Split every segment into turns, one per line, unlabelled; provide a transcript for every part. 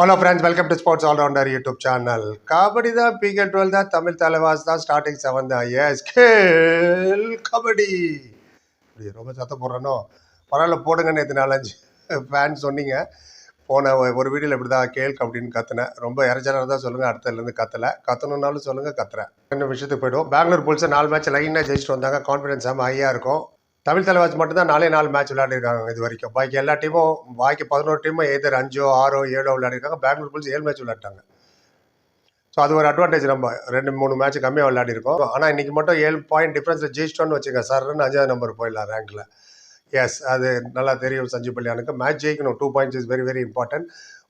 Hello friends welcome to sports allrounder YouTube channel kabaddi தான் PK twelve தான் தமிழ் தலைவாஸ் தான் starting seven தான். S கேல் கபடி இப்படி ரொம்ப சத்தம் போடுறனோ? பரவாயில்ல போடுங்க நேற்று நாலஞ்சு ஃபேன் சொன்னீங்க. போன ஒரு வீடியோவில் இப்படி தான் கேள் கபடின்னு கத்துனேன். ரொம்ப இறைச்சலாக தான் சொல்லுங்கள் அடுத்ததுலேருந்து கத்தலை. கத்தணுன்னாலும் சொல்லுங்கள் கத்துறேன். ரெண்டு விஷயத்துக்கு போய்டுவோம்? பெங்களூர் புல்ஸ் நாலு மேட்ச் லைனாக ஜெயிச்சிட்டு வந்தாங்க. கான்ஃபிடன்ஸ் செம்ம ஹையாக இருக்கும். தமிழ் தலைவாஸ் மட்டும்தான் நாளே நாலே நாலு மேட்ச் விளையாடிருக்காங்க இது வரைக்கும். பாக்கி எல்லா டீமும் பாக்கி பதினோரு டீமும் எதிர் அஞ்சோ ஆறோ ஏழோ விளையாடிருக்காங்க. பெங்களூர் புல்ஸ் ஏழு மேட்ச் விளையாட்டாங்க. ஸோ அது ஒரு அட்வான்டேஜ் நம்ம. ரெண்டு மூணு மேட்ச் கம்மியாக விளையாடிருக்கோம். ஆனால் இன்னைக்கு மட்டும் ஏழு பாயிண்ட் டிஃப்ரென்ஸில் ஜெயிச்சிட்டோன்னு வச்சுங்க சர்ன்னு அஞ்சாவது நம்பர் போயிடலாம் ரேங்க்ல எஸ் அது நல்லா தெரியும் சஞ்சீவ் பல்யானுக்கு மேட்ச் ஜெயிக்கணும். Two points is very very important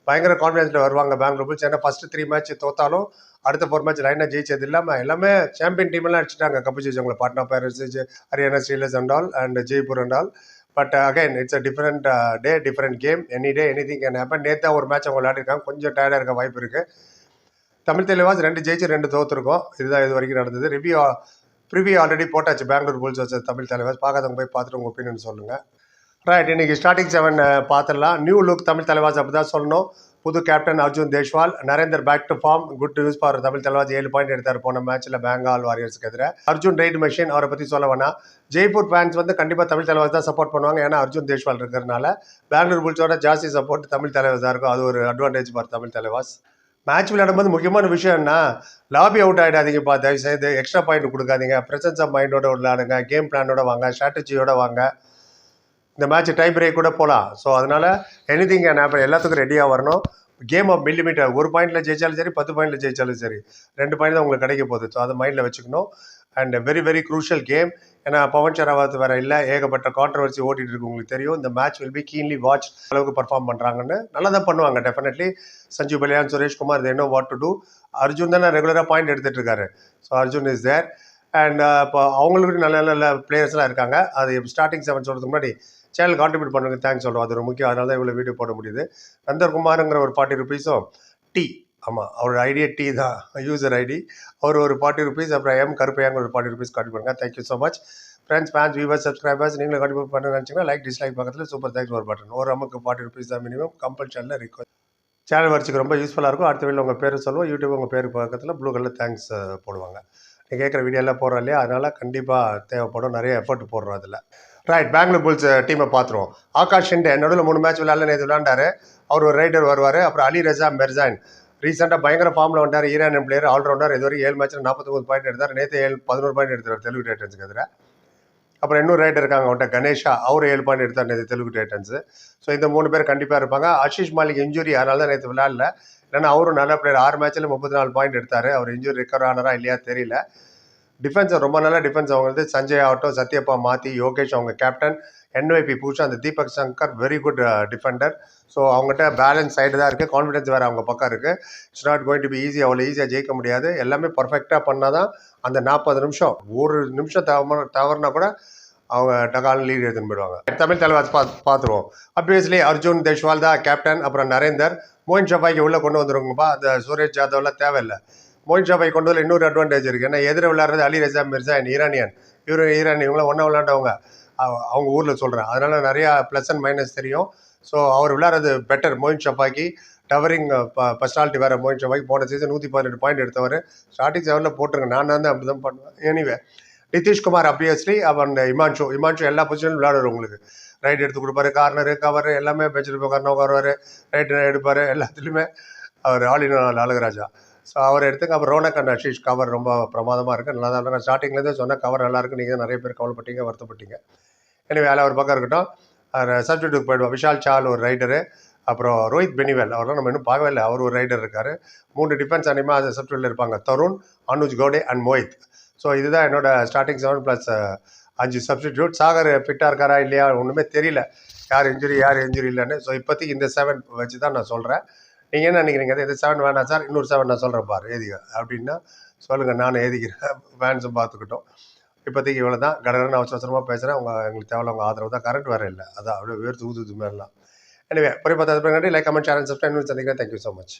பயங்கர கான்ஃபிடன்ஸில் வருவாங்க பெங்களூர் புல்ஸ். ஏன்னா ஃபஸ்ட்டு த்ரீ மேட்ச் தோத்தாலும் அடுத்த ஃபோர் மேட்ச் லைனாக ஜெயிச்சது இல்லாமல் எல்லாமே சாம்பியன் டீம்லாம் அடிச்சிட்டாங்க. Cup ஜெயிச்சவங்களை Patna Pirates Haryana Steelers and all and Jaipur and all but again it's a different day different game any day anything can happen நேற்று ஒரு மேட்ச் அவங்க விளையாடிருக்காங்க. கொஞ்சம் டயர்டாக இருக்க வாய்ப்பு இருக்குது தமிழ் தெளிவாஸ் ரெண்டு ஜெயிச்சு ரெண்டு தோத்துருக்கோம். இதுதான் இது வரைக்கும் நடந்தது. ரிவ்யூ ப்ரிவியூ ஆல்ரெடி போட்டாச்சு. பெங்களூர் புல்ஸ் வச்ச தமிழ் தலைவாஸ். பார்க்காதவங்க போய் பார்த்துட்டு உங்கள் ஒப்பீனியன் சொல்லுங்கள் ரைட் இன்னைக்கு ஸ்டார்டிங் செவன் பார்த்துடலாம் நியூ லுக் தமிழ் தலைவாஸ் அப்படி தான் சொல்லணும். புது captain Arjun Deshwal Narender back to form good news for Tamil Thalaivas ஏழு பாயிண்ட் எடுத்தார் போன மேட்ச்சில் பெங்கால் வாரியர்ஸ்க்கு எதிராக அர்ஜுன் ரைட் மெஷின் அவரை பற்றி சொல்ல வேணாம். ஜெய்ப்பூர் ஃபேன்ஸ் வந்து கண்டிப்பாக தமிழ் தலைவாஸ் தான் சப்போர்ட் பண்ணுவாங்க. ஏன்னா அர்ஜுன் தேஷ்வால் இருக்கிறனால பெங்களூர் புல்ஸோட ஜாஸ்தி சப்போர்ட் தமிழ் தலைவாஸ் தான் இருக்கும். அது ஒரு advantage for Tamil Thalaivas match விளையாடும்போது முக்கியமான விஷயம் என்ன? லாபி அவுட் ஆகிடாதீங்கப்பா தயவு செய்து எக்ஸ்ட்ரா பாயிண்ட் கொடுக்காதீங்க பிரசன்ஸ் ஆஃப் மைண்டோட விளையாடுங்க. கேம் பிளானோட வாங்க. ஸ்ட்ராட்டஜியோட வாங்க. இந்த மேட்ச் டை பிரேக் கூட போகலாம் ஸோ அதனால் எனி திங் கேன் எல்லாத்துக்கும் ரெடியாக வரணும். கேம் ஆஃப் மில்லிமீட்டர் ஒரு பாயிண்டில் ஜெயிச்சாலும் சரி பத்து பாயிண்டில் ஜெயிச்சாலும் சரி. ரெண்டு பாயிண்ட் தான் உங்களுக்கு கிடைக்க போகுது. ஸோ அதை மைண்டில் வச்சுக்கணும். And very very crucial game ஏன்னா பவன் ஷராவத் வேறு இல்லை. ஏகப்பட்ட கான்ட்ரவர்சி ஓட்டிட்டு இருக்கு. உங்களுக்கு தெரியும். இந்த match will be keenly watch அளவுக்கு பர்ஃபார்ம் பண்ணுறாங்கன்னு நல்லா தான் பண்ணுவாங்க definitely Sanjeev Baliyan Sureshkumar Kumar what to do Arjun தானே ரெகுலராக பாயிண்ட் எடுத்துகிட்டு இருக்காரு. So Arjun is there and இப்போ அவங்களுக்கு நல்ல நல்ல பிளேயர்ஸ்லாம் இருக்காங்க. அது ஸ்டார்டிங் செவன் சொல்கிறதுக்கு முன்னாடி சேனல் கான்ட்ரிபியூட் பண்ணுங்க தேங்க்ஸ் சொல்கிறோம் அது ஒரு முக்கியம். அதனால தான் இவ்வளோ வீடியோ போட முடியுது. நந்தர்குமாருங்கிற ஒரு ஃபார்ட்டி ருபீஸும் டி ஆமாம் அவரோட ஐடியா டி தான். யூசர் ஐடி அவர் ஒரு ஃபார்ட்டி ருபீஸ் அப்புறம் எம் கருப்பையாங்க ஒரு ஃபார்ட்டி ருபீஸ் கான்ட்ரிபியூட் பண்ணுங்க. Thank you so much friends fans viewers subscribers நீங்களும் கான்ட்ரிபியூட் பண்ண நினச்சிங்கன்னா லைக் டிஸ்லைக் பக்கத்தில் சூப்பர் தேங்க்ஸ் ஒரு பட்டன் ஒரு அமௌக்கு ஃபார்ட்டி ருபீஸ் தான். மினிமம் கம்பல்ஷனில் ரிக்வஸ்ட் சேனல் வரிசைக்கு ரொம்ப யூஸ்ஃபுல்லாக இருக்கும். அடுத்த வீடியோ உங்கள் பேர் சொல்லுவோம். யூடியூப் உங்கள் பேர் பக்கத்தில் ப்ளூ கலர் தேங்க்ஸ் போடுவாங்க. நீங்கள் கேட்குற வீடியோ எல்லாம் போடுறோம் இல்லையா? அதனால் கண்டிப்பாக தேவைப்படும். நிறைய எஃபர்ட் போடுறோம் அதில். ரைட் பெங்களூர் புல்ஸ் டீமை பார்த்துருவோம். ஆகாஷ் ஷிண்டே நடுவில் மூணு மேட்ச் விளையாடல நேற்று விளையாண்டாரு. அவர் ஒரு ரைடர் வருவார். அப்புறம் அலி ரஜா மெர்ஜான். ரீசெண்டாக பயங்கர ஃபார்மில் வந்தார் ஈரானியன் பிளேயர் ஆல்ரவுண்டர் இது வரைக்கும் ஏழு மேட்ச்சில் நாற்பத்தொம்பது பாயிண்ட் எடுத்தார். நேற்று ஏழு பதினோரு பாயிண்ட் எடுத்தார் தெலுங்கு டைட்டன்ஸுக்கு எதிராக அப்புறம் இன்னொரு ரைடர் இருக்காங்க அவன்கிட்ட கணேஷா. அவர் ஏழு பாயிண்ட் எடுத்தார் நேற்று தெலுங்கு டைட்டன்ஸு ஸோ இந்த மூணு பேர் கண்டிப்பாக இருப்பாங்க. ஆஷிஷ் மாலிக் இன்ஜுரி அதனால தான் நேற்று விளையாடல. இல்லைன்னா அவரும் நல்ல பிளேயர் ஆறு மேட்ச்சில் முப்பத்தி நாலு பாயிண்ட் எடுத்தார். அவர் இன்ஜுரி ரிக்கவர் ஆனாரா இல்லையா தெரியல. டிஃபென்ஸ் ரொம்ப நல்ல டிஃபென்ஸ் அவங்களுக்கு சஞ்சய் ஆகட்டும் சத்யப்பா மாத்தி யோகேஷ் அவங்க கேப்டன் என்ஒய்பி பூஷா அந்த Deepak Shankar very good defender so அவங்ககிட்ட பேலன்ஸ் சைடு தான் இருக்குது கான்ஃபிடன்ஸ் வேறு அவங்க பக்கம் இருக்குது it's not going to be easy அவ்வளோ ஈஸியாக ஜெயிக்க முடியாது. எல்லாமே பர்ஃபெக்டாக பண்ணால் தான் அந்த நாற்பது நிமிஷம். ஒரு நிமிஷம் தவறு தவறுனா கூட அவங்க டகால் லீட் எடுத்துன்னு போயிடுவாங்க. தமிழ் தலைவர் பார்த்து பார்த்துருவோம். அப்வியஸ்லி அர்ஜுன் தேஷ்வால் தான் கேப்டன் அப்புறம் நரேந்தர். மோகன் ஷபாய்க்கு உள்ளே கொண்டு வந்துருங்கப்பா. அந்த சூரஜ் ஜாதவ்லாம் தேவையில்லை. மோயின் ஷபாய் கொண்டு வந்து இன்னொரு அட்வான்டேஜ் இருக்குது ஏன்னா எதிர விளையாடுறது அலி ரஜா மிர்சான் ஈரானியன். இவர் ஈரானி இவங்களாம் ஒன்றா விளையாண்டவங்க. அவங்க ஊரில் சொல்கிறேன் அதனால் நிறையா ப்ளஸ் அண்ட் மைனஸ் தெரியும். ஸோ அவர் விளையாடுறது better Moin Shafaghi towering personality வேறு மோயின் ஷபாக்கி போன சீசன் நூற்றி பதினெட்டு பாயிண்ட் எடுத்தவர். ஸ்டார்டிங் செவனில் போட்டுருங்க. நான் தான் அப்படி தான் பண்ணுவேன். எனிவே நிதிஷ்குமார் அப்வியஸ்லி அவன் இமான்ஷு இமான்ஷு எல்லா பொசிஷனும் விளையாடுவார் உங்களுக்கு. ரைட் எடுத்து கொடுப்பாரு. கார்னரு கவர் எல்லாமே பெஞ்சில் போய் கார்னர் உட்காருவார் ரைட் எடுப்பார். எல்லாத்துலேயுமே அவர் ஆலினால் அழகராஜா ஸோ அவர் எடுத்துக்க அப்புறம் ரோனக் அண்ட் அஷீஷ் கவர் ரொம்ப பிரமாதமாக இருக்குது நல்லா தான் நான் ஸ்டார்டிங்லேருந்தே சொன்ன கவர் நல்லா இருக்கு. நீங்கள் நிறைய பேர் கவலைப்பட்டீங்க வருத்தப்பட்டீங்க. எனவே வேலை ஒரு பக்கம் இருக்கட்டும். சப்ஜெக்ட்டுக்கு போயிடுவோம் விஷால் சால் ஒரு ரைடரு அப்புறம் ரோஹித் பெனிவேல். அவரெல்லாம் நம்ம இன்னும் பார்க்கவே இல்லை. அவர் ஒரு ரைடர் இருக்கார். மூணு டிஃபென்ஸ் அனிமா அந்த சப்ஜெக்டில் இருப்பாங்க. தருண் அனுஜ் கோடே அண்ட் மோஹித். ஸோ இதுதான் என்னோட ஸ்டார்டிங் செவன் ப்ளஸ் அஞ்சு சப்ஸ்டிடியூட் சாகர் ஃபிட்டாக இருக்காரா இல்லையா ஒன்றுமே தெரியல. யார் இன்ஜுரி யார் இன்ஜுரி இல்லைன்னு. ஸோ இப்போதைக்கு இந்த செவன் வச்சு தான் நான் சொல்கிறேன் நீங்கள் என்ன நினைக்கிறீங்க? இது செவன் வேணாம் சார் இன்னொரு செவன் நான் சொல்கிறேன் பாரு எழுதிக்க. அப்படின்னா சொல்லுங்கள் நானும் ஏதிக்கிறேன் ஃபேன்ஸும் பார்த்துக்கிட்டோம். இப்போதைக்கு இவ்வளோ தான் கடகடன்னு அவசர அவசரமாக பேசுகிறேன் உங்கள் எங்களுக்கு தேவையில்ல. உங்கள் ஆதரவு தான். கரண்ட் வேறு இல்லை. அதான் அப்படியே வேர்த்து ஊதுது மாதிரிலாம் எனவே புரிய பார்த்தது லைக் கமெண்ட் சேனல் சப்ஸ்கிரைப் சந்திக்கிறேன். Thank you so much